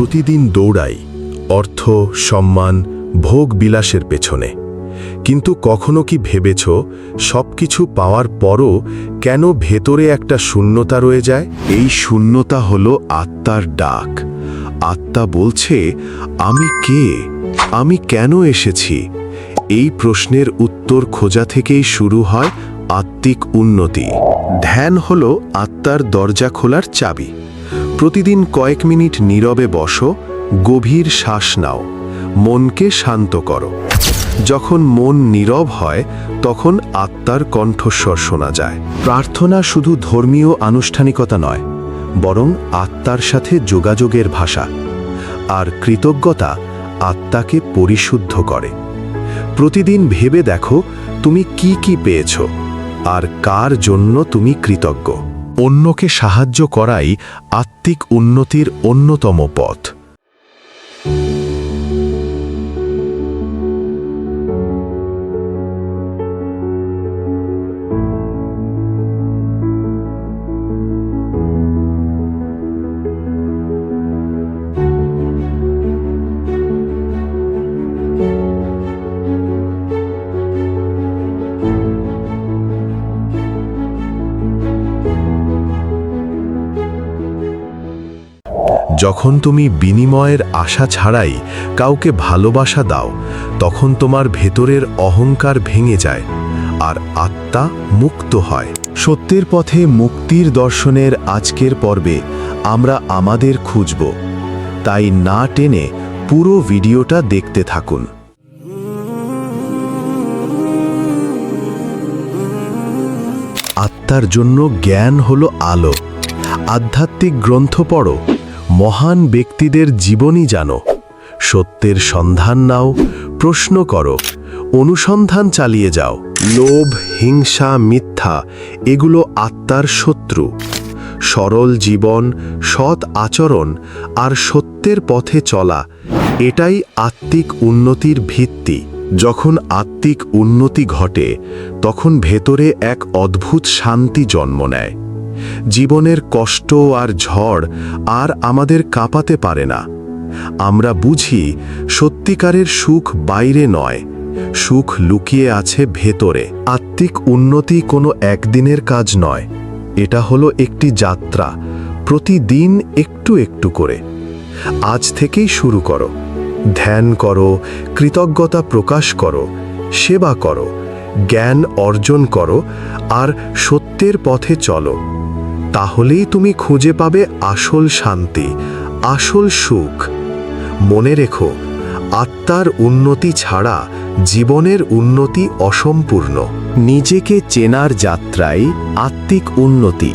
প্রতিদিন দৌড়াই, অর্থ, সম্মান, ভোগ বিলাসের পেছনে। কিন্তু কখনো কি ভেবেছ সব কিছু পাওয়ার পরও কেন ভেতরে একটা শূন্যতা রয়ে যায়? এই শূন্যতা হলো আত্মার ডাক। আত্মা বলছে, আমি কে? আমি কেন এসেছি? এই প্রশ্নের উত্তর খোঁজা থেকেই শুরু হয় আত্মিক উন্নতি। ধ্যান হলো আত্মার দরজা খোলার চাবি। প্রতিদিন কয়েক মিনিট নীরবে বসো, গভীর শ্বাস নাও, মনকে শান্ত করো। যখন মন নীরব হয়, তখন আত্মার কণ্ঠস্বর শোনা যায়। প্রার্থনা শুধু ধর্মীয় আনুষ্ঠানিকতা নয়, বরং আত্মার সাথে যোগাযোগের ভাষা। আর কৃতজ্ঞতা আত্মাকে পরিশুদ্ধ করে। প্রতিদিন ভেবে দেখো, তুমি কি কি পেয়েছ, আর কার জন্য তুমি কৃতজ্ঞ। অন্যকে সাহায্য করাই আত্মিক উন্নতির অন্যতম পথ। যখন তুমি বিনিময়ের আশা ছাড়াই কাউকে ভালোবাসা দাও, তখন তোমার ভেতরের অহংকার ভেঙে যায় আর আত্মা মুক্ত হয়। সত্যের পথে মুক্তির দর্শনের আজকের পর্বে আমরা আমাদের খুঁজব। তাই না টেনে পুরো ভিডিওটা দেখতে থাকুন। আত্মার জন্য জ্ঞান হলো আলো। আধ্যাত্মিক গ্রন্থ পড়ো। মহান ব্যক্তিদের জীবনী জানো। সত্যের সন্ধান নাও, প্রশ্ন করো, অনুসন্ধান চালিয়ে যাও। লোভ, হিংসা, মিথ্যা, এগুলো আত্মার শত্রু। সরল জীবন, সৎ আচরণ আর সত্যের পথে চলা, এটাই আত্মিক উন্নতির ভিত্তি। যখন আত্মিক উন্নতি ঘটে, তখন ভেতরে এক অদ্ভুত শান্তি জন্ম নেয়। জীবনের কষ্ট আর ঝড় আর আমাদের কাঁপাতে পারে না। আমরা বুঝি সত্যিকারের সুখ বাইরে নয়, সুখ লুকিয়ে আছে ভেতরে। আত্মিক উন্নতি কোনো একদিনের কাজ নয়, এটা হলো একটি যাত্রা, প্রতিদিন একটু একটু করে। আজ থেকেই শুরু করো, ধ্যান করো, কৃতজ্ঞতা প্রকাশ করো, সেবা করো, জ্ঞান অর্জন করো, আর সত্যের পথে চলো। তাহলেই তুমি খুঁজে পাবে আসল শান্তি, আসল সুখ। মনে রেখো, আত্মার উন্নতি ছাড়া জীবনের উন্নতি অসম্পূর্ণ। নিজেকে চেনার যাত্রায় আত্মিক উন্নতি।